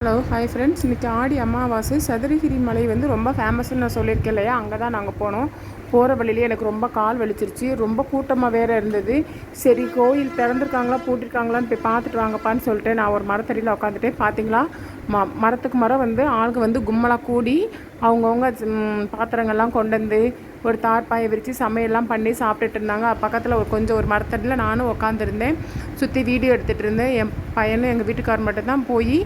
Hello hi friends இன்றைக்கி ஆடி அமாவாசை. சதுரகிரி மலை வந்து ரொம்ப ஃபேமஸ்ன்னு நான் சொல்லியிருக்கேன் இல்லையா? அங்கே தான் நாங்கள் போனோம். போகிற வழியிலே எனக்கு ரொம்ப கால் வலிச்சிருச்சு. ரொம்ப கூட்டமாக வேறு இருந்தது. சரி கோயில் திறந்துருக்காங்களா? பூட்டிருக்காங்களான்னு போய் பார்த்துட்டு வாங்கப்பான்னு சொல்லிட்டு நான் ஒரு மரத்தடியில் உட்காந்துட்டே பார்த்தீங்களா ம மரத்துக்கு மரம் வந்து ஆளுங்க வந்து கும்மலாக கூடி அவங்கவுங்க பாத்திரங்கள்லாம் கொண்டு வந்து ஒரு தார்பாயை விரித்து சமையல்லாம் பண்ணி சாப்பிட்டுட்டு இருந்தாங்க பக்கத்தில் ஒரு கொஞ்சம் ஒரு மரத்தடியில் நானும் உட்காந்துருந்தேன் சுற்றி வீடியோ எடுத்துகிட்டு இருந்தேன் என் பையனும் எங்கள் வீட்டுக்கார் மட்டும்தான் போய்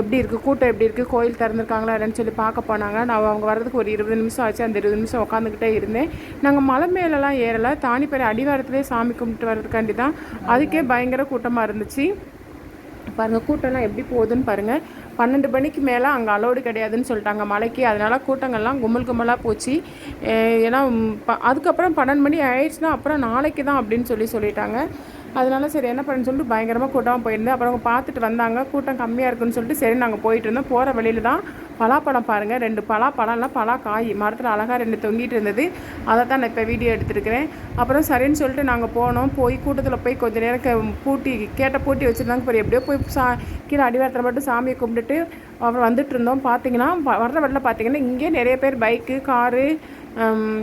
எப்படி இருக்குது கூட்டம் எப்படி இருக்குது கோயில் திறந்துருக்காங்களா இல்லைன்னு சொல்லி பார்க்க போனாங்க. நான் அவங்க வர்றதுக்கு ஒரு இருபது நிமிஷம் ஆச்சு. அந்த இருபது நிமிஷம் உட்காந்துக்கிட்டே இருந்தேன். நாங்கள் மலை மேலெலாம் ஏறலை. தானிப்பேரை அடிவாரத்துலேயே சாமி கும்பிட்டு வர்றதுக்காண்டி தான். அதுக்கே பயங்கர கூட்டமாக இருந்துச்சு. பாருங்கள் கூட்டம்லாம் எப்படி போகுதுன்னு பாருங்கள் பன்னெண்டு மணிக்கு மேலே அங்கே அலோடு கிடையாதுன்னு சொல்லிட்டாங்க மலைக்கு. அதனால் கூட்டங்கள்லாம் கும்பல் கும்பலாக போச்சு. ஏன்னா அதுக்கப்புறம் பன்னெண்டு மணி ஆயிடுச்சுன்னா அப்புறம் நாளைக்கு தான் அப்படின்னு சொல்லி சொல்லிட்டாங்க. அதனால சரி என்ன பண்ணுன்னு சொல்லிட்டு பயங்கரமாக கூட்டமாக போயிருந்தேன். அப்புறம் அவங்க பார்த்துட்டு வந்தாங்க. கூட்டம் கம்மியாக இருக்குன்னு சொல்லிட்டு சரி நாங்கள் போயிட்டு இருந்தோம். போகிற வழியில் தான் பலாப்பழம் பாருங்கள் ரெண்டு பலாப்பழம்லாம் பலா காய் மரத்தில் அழகாக ரெண்டு தொங்கிட்டு இருந்தது. அதை தான் நான் இப்போ வீடியோ எடுத்துருக்கிறேன். அப்புறம் சரின்னு சொல்லிட்டு நாங்கள் போனோம். போய் கூட்டத்தில் போய் கொஞ்சம் நேரம் பூட்டி கேட்ட பூட்டி வச்சுருந்தாங்க. இப்போ எப்படியோ போய் சா கீழே அடிவாரத்தில் மட்டும் சாமியை கும்பிட்டுட்டு அப்புறம் வந்துட்டு இருந்தோம். பார்த்தீங்கன்னா வர்ற வழியில் பார்த்தீங்கன்னா இங்கே நிறைய பேர் பைக்கு காரு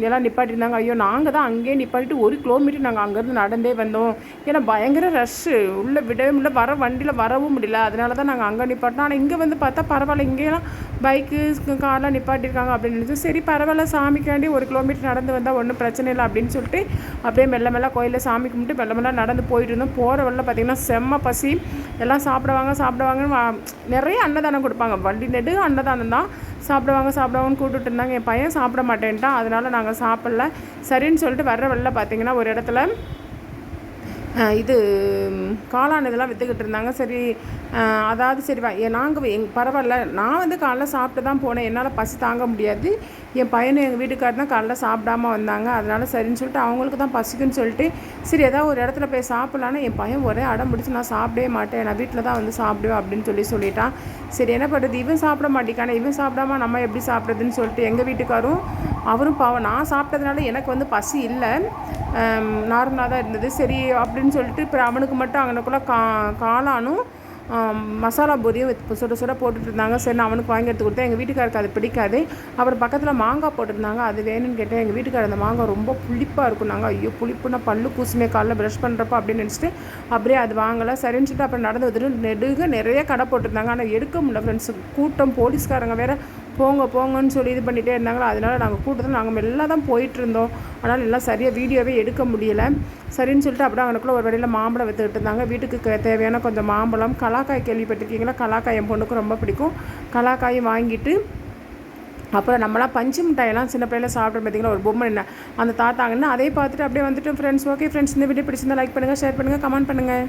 எல்லாம் நிப்பாட்டியிருந்தாங்க ஐயோ நாங்கள் தான் அங்கேயே நிப்பாட்டிட்டு ஒரு கிலோமீட்டர் நாங்கள் அங்கேருந்து நடந்தே வந்தோம். ஏன்னா பயங்கர ரஷ்ஷு உள்ளே விடவே முடியல. வர வண்டியில் வரவும் முடியல. அதனால தான் நாங்கள் அங்கே நிப்பாட்டினோம். ஆனால் இங்கே வந்து பார்த்தா பரவாயில்ல. இங்கேலாம் பைக்கு கார்லாம் நிப்பாட்டியிருக்காங்க அப்படின்னு நினச்சி சரி பரவாயில்ல. சாமிக்காண்டி ஒரு கிலோமீட்டர் நடந்து வந்தால் ஒன்றும் பிரச்சனை இல்லை அப்படின்னு சொல்லிட்டு அப்படியே மெல்ல மெல்ல கோயிலில் சாமி கும்பிட்டு மெல்ல மெல்ல நடந்து போயிட்டு இருந்தோம். போகிற வழியில் பார்த்திங்கன்னா செம்ம பசி. எல்லாம் சாப்பிடுவாங்க சாப்பிடுவாங்கன்னு நிறைய அன்னதானம் கொடுப்பாங்க. வண்டி நெடு அன்னதானம் தான். சாப்பிடுவாங்க சாப்பிடுவாங்கன்னு கூப்பிட்டு இருந்தாங்க. என் பையன் சாப்பிட மாட்டேன்ட்டான். அதனால் நாங்கள் சாப்பிடல. சரின்னு சொல்லிட்டு வர்ற வழியில் பார்த்தீங்கன்னா ஒரு இடத்துல இது காளான் இதெல்லாம் விற்றுக்கிட்டு இருந்தாங்க. சரி அதாவது சரி வா நாங்கள் எங் பரவாயில்ல. நான் வந்து காலைல சாப்பிட்டு தான் போனேன். என்னால் பசி தாங்க முடியாது. என் பையனும் எங்கள் வீட்டுக்காரர் தான் காலைல சாப்பிடாம வந்தாங்க. அதனால் சரின்னு சொல்லிட்டு அவங்களுக்கு தான் பசிக்குன்னு சொல்லிட்டு சரி ஏதாவது ஒரு இடத்துல போய் சாப்பிட்லான்னு என் பையன் ஒரே அடம் பிடிச்சி நான் சாப்பிடவே மாட்டேன். நான் வீட்டில் தான் வந்து சாப்பிடுவேன் அப்படின்னு சொல்லி சொல்லிட்டான். சரி என்ன பண்ணுறது இவன் சாப்பிட மாட்டேங்கானே இவன் சாப்பிடாம நம்ம எப்படி சாப்பிட்றதுன்னு சொல்லிட்டு எங்கள் வீட்டுக்காரும் அவரும் பாவம் நான் சாப்பிட்டதுனால எனக்கு வந்து பசி இல்லை. நார்மலாக தான் இருந்தது. சரி அப்படின்னு சொல்லிட்டு இப்போ அவனுக்கு மட்டும் அங்கனக்குள்ளே கா காளானும் மசாலா பூரியும் சுட சுட போட்டுட்டு இருந்தாங்க. சரி நான் அவனுக்கு வாங்கி எடுத்து கொடுத்தேன். எங்கள் வீட்டுக்காருக்கு அது பிடிக்காது. அப்புறம் பக்கத்தில் மாங்காய் போட்டிருந்தாங்க. அது வேணும்னு கேட்டேன். எங்கள் வீட்டுக்காரர் அந்த மாங்காய் ரொம்ப புளிப்பாக இருக்கும். நாங்கள் ஐயோ புளிப்புனா பல்லு கூசுமே காலைல ப்ரஷ் பண்ணுறப்ப அப்படின்னு நினச்சிட்டு அப்படியே அது வாங்கலை. சரின்னு சொல்லிட்டு அப்புறம் நடந்து வந்துட்டு நெடுக நிறைய கடை போட்டிருந்தாங்க. ஆனால் எடுக்க முடியல ஃப்ரெண்ட்ஸ் கூட்டம் போலீஸ்காரங்க வேறு போங்க போங்கன்னு சொல்லி இது பண்ணிகிட்டே இருந்தாங்களோ? அதனால் நாங்கள் கூட்டத்தில் நாங்கள் மெல்ல தான் போயிட்டுருந்தோம். ஆனால் எல்லாம் சரியாக வீடியோவே எடுக்க முடியலை. சரின்னு சொல்லிட்டு அப்படியே அவனுக்குள்ளே ஒரு வழியில் மாம்பழம் விற்றுக்கிட்டு இருந்தாங்க. வீட்டுக்கு தேவையான கொஞ்சம் மாம்பழம் கலாக்காய் கேள்விப்பட்டிருக்கீங்களா? கலாக்காய் என் பொண்ணுக்கு ரொம்ப பிடிக்கும். கலாக்காயும் வாங்கிட்டு அப்புறம் நம்மளாம் பஞ்சு மிட்டாயெல்லாம் சின்ன பிள்ளைல சாப்பிட்ற பார்த்தீங்கன்னா ஒரு பொம்மை என்ன? அந்த தாத்தாங்கன்னா அதே பார்த்துட்டு அப்படியே வந்துட்டு ஃப்ரெண்ட்ஸ் ஓகே ஃப்ரெண்ட்ஸ் இந்த வீடியோ பிடிச்சிருந்தா லைக் பண்ணுங்கள் ஷேர் பண்ணுங்கள் கமெண்ட் பண்ணுங்கள்